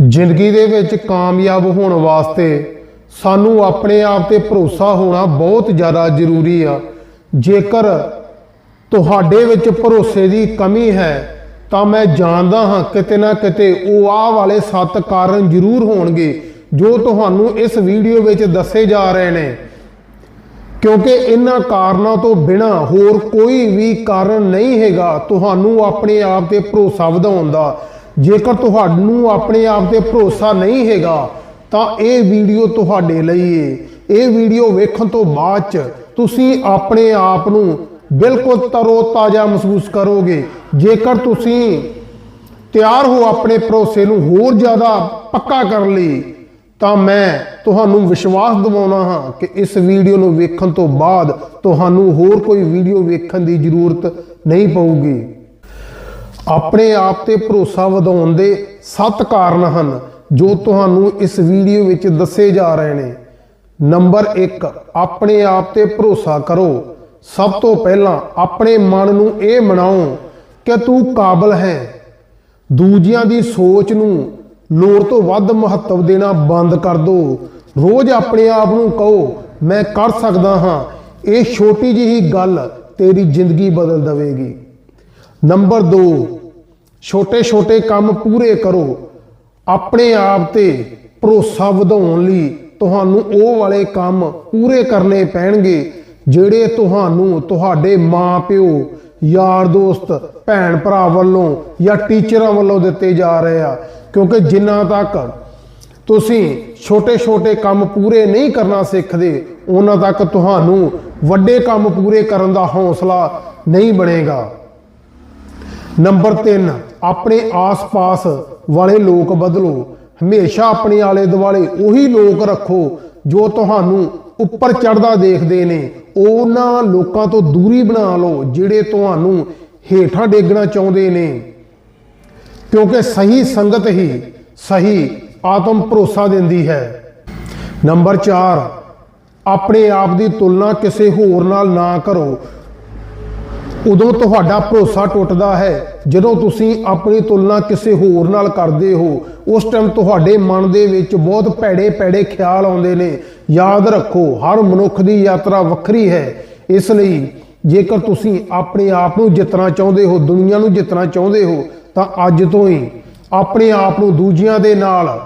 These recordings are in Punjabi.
ਜ਼ਿੰਦਗੀ ਦੇ ਵਿੱਚ ਕਾਮਯਾਬ ਹੋਣ ਵਾਸਤੇ ਸਾਨੂੰ ਆਪਣੇ ਆਪ ਤੇ ਭਰੋਸਾ ਹੋਣਾ ਬਹੁਤ ਜ਼ਿਆਦਾ ਜ਼ਰੂਰੀ ਆ। ਜੇਕਰ ਤੁਹਾਡੇ ਵਿੱਚ ਭਰੋਸੇ ਦੀ ਕਮੀ ਹੈ, ਤਾਂ ਮੈਂ ਜਾਣਦਾ ਹਾਂ ਕਿਤੇ ਨਾ ਕਿਤੇ ਉਹ ਆਹ ਵਾਲੇ ਸੱਤ ਕਾਰਨ ਜ਼ਰੂਰ ਹੋਣਗੇ ਜੋ ਤੁਹਾਨੂੰ ਇਸ ਵੀਡੀਓ ਵਿੱਚ ਦੱਸੇ ਜਾ ਰਹੇ ਨੇ। ਕਿਉਂਕਿ ਇਹਨਾਂ ਕਾਰਨਾਂ ਤੋਂ ਬਿਨਾ ਹੋਰ ਕੋਈ ਵੀ ਕਾਰਨ ਨਹੀਂ ਹੈਗਾ। ਤੁਹਾਨੂੰ ਆਪਣੇ ਆਪ ਤੇ ਭਰੋਸਾ ਵਧਾਉਣ ਦਾ ਜੇਕਰ ਤੁਹਾਨੂੰ ਆਪਣੇ ਆਪ ਤੇ ਭਰੋਸਾ ਨਹੀਂ ਹੈਗਾ, ਤਾਂ ਇਹ ਵੀਡੀਓ ਤੁਹਾਡੇ ਲਈ ਏ। ਇਹ ਵੀਡੀਓ ਵੇਖਣ ਤੋਂ ਬਾਅਦ ਚ ਤੁਸੀਂ ਆਪਣੇ ਆਪ ਨੂੰ ਬਿਲਕੁਲ ਤਰੋ ਤਾਜ਼ਾ ਮਹਿਸੂਸ ਕਰੋਗੇ। ਜੇਕਰ ਤੁਸੀਂ ਤਿਆਰ ਹੋ ਆਪਣੇ ਭਰੋਸੇ ਨੂੰ ਹੋਰ ਜ਼ਿਆਦਾ ਪੱਕਾ ਕਰਨ ਲਈ, ਤਾਂ ਮੈਂ ਤੁਹਾਨੂੰ ਵਿਸ਼ਵਾਸ ਦਿਵਾਉਣਾ ਹਾਂ ਕਿ ਇਸ ਵੀਡੀਓ ਨੂੰ ਵੇਖਣ ਤੋਂ ਬਾਅਦ ਤੁਹਾਨੂੰ ਹੋਰ ਕੋਈ ਵੀਡੀਓ ਵੇਖਣ ਦੀ ਜ਼ਰੂਰਤ ਨਹੀਂ ਪਊਗੀ। ਆਪਣੇ ਆਪ ਤੇ ਭਰੋਸਾ ਵਧਾਉਣ ਦੇ ਸੱਤ ਕਾਰਨ ਹਨ ਜੋ ਤੁਹਾਨੂੰ ਇਸ ਵੀਡੀਓ ਵਿੱਚ ਦੱਸੇ ਜਾ ਰਹੇ ਨੇ। ਨੰਬਰ 1 ਆਪਣੇ ਆਪ ਤੇ ਭਰੋਸਾ ਕਰੋ। ਸਭ ਤੋਂ ਪਹਿਲਾਂ ਆਪਣੇ ਮਨ ਨੂੰ ਇਹ ਮਨਾਓ ਕਿ ਤੂੰ ਕਾਬਲ ਹੈ। ਦੂਜਿਆਂ ਦੀ ਸੋਚ ਨੂੰ ਲੋੜ ਤੋਂ ਵੱਧ ਮਹੱਤਵ ਦੇਣਾ ਬੰਦ ਕਰ ਦਿਓ ਰੋਜ਼ ਆਪਣੇ ਆਪ ਨੂੰ ਕਹੋ, ਮੈਂ ਕਰ ਸਕਦਾ ਹਾਂ। ਇਹ ਛੋਟੀ ਜਿਹੀ ਗੱਲ ਤੇਰੀ ਜ਼ਿੰਦਗੀ ਬਦਲ ਦੇਵੇਗੀ। ਨੰਬਰ 2 ਛੋਟੇ-ਛੋਟੇ ਕੰਮ ਪੂਰੇ ਕਰੋ। ਆਪਣੇ ਆਪ ਤੇ ਭਰੋਸਾ ਵਧਾਉਣ ਲਈ ਤੁਹਾਨੂੰ ਉਹ ਵਾਲੇ ਕੰਮ ਪੂਰੇ ਕਰਨੇ ਪੈਣਗੇ ਜਿਹੜੇ ਤੁਹਾਨੂੰ ਤੁਹਾਡੇ ਮਾਪਿਓ, ਯਾਰ ਦੋਸਤ ਭੈਣ ਭਰਾ ਵੱਲੋਂ ਜਾਂ ਟੀਚਰਾਂ ਵੱਲੋਂ ਦਿੱਤੇ ਜਾ ਰਹੇ ਆ। ਕਿਉਂਕਿ ਜਿੰਨਾ ਤੱਕ ਤੁਸੀਂ ਛੋਟੇ-ਛੋਟੇ ਕੰਮ ਪੂਰੇ ਨਹੀਂ ਕਰਨਾ ਸਿੱਖਦੇ, ਉਹਨਾਂ ਤੱਕ ਤੁਹਾਨੂੰ ਵੱਡੇ ਕੰਮ ਪੂਰੇ ਕਰਨ ਦਾ ਹੌਸਲਾ ਨਹੀਂ ਬਣੇਗਾ। ਨੰਬਰ 3 ਆਪਣੇ ਆਸ-ਪਾਸ ਵਾਲੇ ਲੋਕ ਬਦਲੋ। ਹਮੇਸ਼ਾ ਆਪਣੇ ਆਲੇ ਦੁਆਲੇ ਉਹੀ ਲੋਕ ਰੱਖੋ ਜੋ ਤੁਹਾਨੂੰ ਉੱਪਰ ਚੜਦਾ ਦੇਖਦੇ ਨੇ। ਉਹਨਾਂ ਲੋਕਾਂ ਤੋਂ ਦੂਰੀ ਬਣਾ ਲਓ ਜਿਹੜੇ ਤੁਹਾਨੂੰ ਹੇਠਾਂ ਡੇਗਣਾ ਚਾਹੁੰਦੇ ਨੇ। ਕਿਉਂਕਿ ਸਹੀ ਸੰਗਤ ਹੀ ਸਹੀ ਆਤਮ ਭਰੋਸਾ ਦਿੰਦੀ ਹੈ। ਨੰਬਰ 4 ਆਪਣੇ ਆਪ ਦੀ ਤੁਲਨਾ ਕਿਸੇ ਹੋਰ ਨਾਲ ਨਾ ਕਰੋ। ਉਦੋਂ ਤੁਹਾਡਾ ਭਰੋਸਾ ਟੁੱਟਦਾ ਹੈ। ਜਦੋਂ ਤੁਸੀਂ ਆਪਣੀ ਤੁਲਨਾ ਕਿਸੇ ਹੋਰ ਨਾਲ ਕਰਦੇ ਹੋ, ਉਸ ਟਾਈਮ ਤੁਹਾਡੇ ਮਨ ਦੇ ਵਿੱਚ ਬਹੁਤ ਭੈੜੇ ਭੈੜੇ ਖਿਆਲ ਆਉਂਦੇ ਨੇ। ਯਾਦ ਰੱਖੋ, ਹਰ ਮਨੁੱਖ ਦੀ ਯਾਤਰਾ ਵੱਖਰੀ ਹੈ। ਇਸ ਲਈ ਜੇਕਰ ਤੁਸੀਂ ਆਪਣੇ ਆਪ ਨੂੰ ਜਿੱਤਣਾ ਚਾਹੁੰਦੇ ਹੋ, ਦੁਨੀਆ ਨੂੰ ਜਿੱਤਣਾ ਚਾਹੁੰਦੇ ਹੋ, ਤਾਂ ਅੱਜ ਤੋਂ ਹੀ ਆਪਣੇ ਆਪ ਨੂੰ ਦੂਜਿਆਂ ਦੇ ਨਾਲ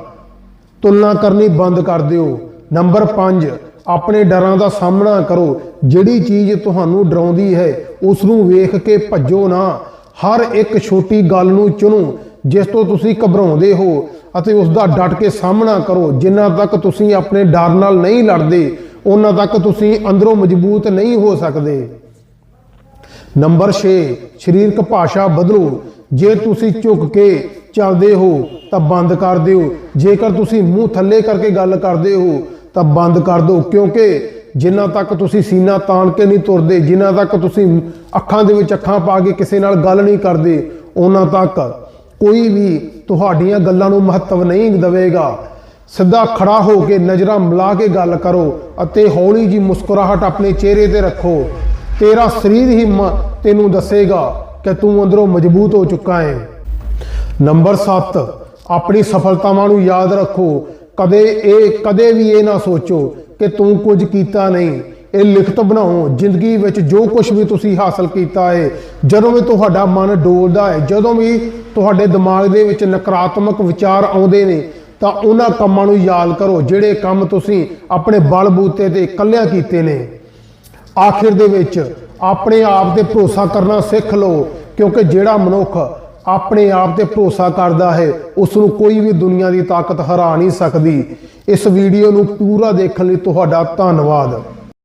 ਤੁਲਨਾ ਕਰਨੀ ਬੰਦ ਕਰ ਦਿਓ। ਨੰਬਰ 5 ਆਪਣੇ ਡਰਾਂ ਦਾ ਸਾਹਮਣਾ ਕਰੋ। ਜਿਹੜੀ ਚੀਜ਼ ਤੁਹਾਨੂੰ ਡਰਾਉਂਦੀ ਹੈ ਉਸ ਨੂੰ ਵੇਖ ਕੇ ਭੱਜੋ ਨਾ। ਹਰ ਇੱਕ ਛੋਟੀ ਗੱਲ ਨੂੰ ਚੁਣੋ, ਜਿਸ ਤੋਂ ਤੁਸੀਂ ਘਬਰਾਉਂਦੇ ਹੋ ਅਤੇ ਉਸ ਦਾ ਡਟ ਕੇ ਸਾਹਮਣਾ ਕਰੋ। ਜਿੰਨਾ ਤੱਕ ਤੁਸੀਂ ਆਪਣੇ ਡਰ ਨਾਲ ਨਹੀਂ ਲੜਦੇ, ਉਹਨਾਂ ਤੱਕ ਤੁਸੀਂ ਅੰਦਰੋਂ ਮਜ਼ਬੂਤ ਨਹੀਂ ਹੋ ਸਕਦੇ। ਨੰਬਰ 6 ਸਰੀਰਕ ਭਾਸ਼ਾ ਬਦਲੋ। ਜੇ ਤੁਸੀਂ ਝੁਕ ਕੇ ਚੱਲਦੇ ਹੋ, ਤਾਂ ਬੰਦ ਕਰ ਦਿਓ। ਜੇਕਰ ਤੁਸੀਂ ਮੂੰਹ ਥੱਲੇ ਕਰਕੇ ਗੱਲ ਕਰਦੇ ਹੋ ਤਾਂ ਬੰਦ ਕਰ ਦਿਓ, ਕਿਉਂਕਿ ਜਿੰਨਾ ਤੱਕ ਤੁਸੀਂ ਸੀਨਾ ਤਾਣ ਕੇ ਨਹੀਂ ਤੁਰਦੇ, ਜਿੰਨਾ ਤੱਕ ਤੁਸੀਂ ਅੱਖਾਂ ਦੇ ਵਿੱਚ ਅੱਖਾਂ ਪਾ ਕੇ ਕਿਸੇ ਨਾਲ ਗੱਲ ਨਹੀਂ ਕਰਦੇ, ਉਹਨਾਂ ਤੱਕ ਕੋਈ ਵੀ ਤੁਹਾਡੀਆਂ ਗੱਲਾਂ ਨੂੰ ਮਹੱਤਵ ਨਹੀਂ ਦੇਵੇਗਾ। ਸਿੱਧਾ ਖੜਾ ਹੋ ਕੇ ਨਜ਼ਰਾਂ ਮਿਲਾ ਕੇ ਗੱਲ ਕਰੋ ਅਤੇ ਹੌਲੀ ਜੀ ਮੁਸਕਰਾਹਟ ਆਪਣੇ ਚਿਹਰੇ ਤੇ ਰੱਖੋ। ਤੇਰਾ ਸਰੀਰ ਹੀ ਮ- ਤੈਨੂੰ ਦੱਸੇਗਾ ਕਿ ਤੂੰ ਅੰਦਰੋਂ ਮਜ਼ਬੂਤ ਹੋ ਚੁੱਕਾ ਹੈ। ਨੰਬਰ 7 ਆਪਣੀ ਸਫਲਤਾਵਾਂ ਨੂੰ ਯਾਦ ਰੱਖੋ। ਕਦੇ ਇਹ, ਕਦੇ ਵੀ ਇਹ ਨਾ ਸੋਚੋ ਕਿ ਤੂੰ ਕੁਝ ਕੀਤਾ ਨਹੀਂ। ਇਹ ਲਿਖਤ ਬਣਾਓ। ਜ਼ਿੰਦਗੀ ਵਿੱਚ ਜੋ ਕੁਝ ਵੀ ਤੁਸੀਂ ਹਾਸਲ ਕੀਤਾ ਹੈ ਜਦੋਂ ਵੀ ਤੁਹਾਡਾ ਮਨ ਡੋਲਦਾ ਹੈ ਜਦੋਂ ਵੀ ਤੁਹਾਡੇ ਦਿਮਾਗ ਦੇ ਵਿੱਚ ਨਕਾਰਾਤਮਕ ਵਿਚਾਰ ਆਉਂਦੇ ਨੇ, ਤਾਂ ਉਹਨਾਂ ਕੰਮਾਂ ਨੂੰ ਯਾਦ ਕਰੋ, ਜਿਹੜੇ ਕੰਮ ਤੁਸੀਂ ਆਪਣੇ ਬਲਬੂਤੇ ਤੇ ਇਕੱਲਿਆਂ ਕੀਤੇ ਨੇ। ਆਖਿਰ ਦੇ ਵਿੱਚ ਆਪਣੇ ਆਪ ਤੇ ਭਰੋਸਾ ਕਰਨਾ ਸਿੱਖ ਲਓ, ਕਿਉਂਕਿ ਜਿਹੜਾ ਮਨੁੱਖ ਆਪਣੇ ਆਪ ਤੇ ਭਰੋਸਾ ਕਰਦਾ ਹੈ ਉਸ ਨੂੰ ਕੋਈ ਵੀ ਦੁਨੀਆ ਦੀ ਤਾਕਤ ਹਰਾ ਨਹੀਂ ਸਕਦੀ। ਇਸ ਵੀਡੀਓ ਨੂੰ ਪੂਰਾ ਦੇਖਣ ਲਈ ਤੁਹਾਡਾ ਧੰਨਵਾਦ।